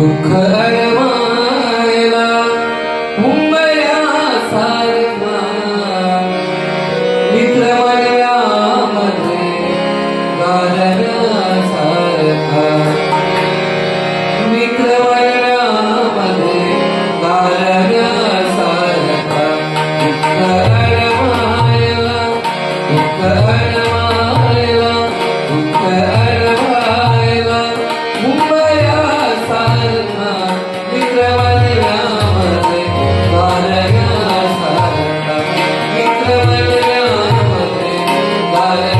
दुःख अरमायला मुंबया सारखा मित्र मर्यामध्ये गारण्यासारखा मित्र मर्यामध्ये गारण्यासारखा दुःख अरमायला दुःख अरमायला दुःख 나의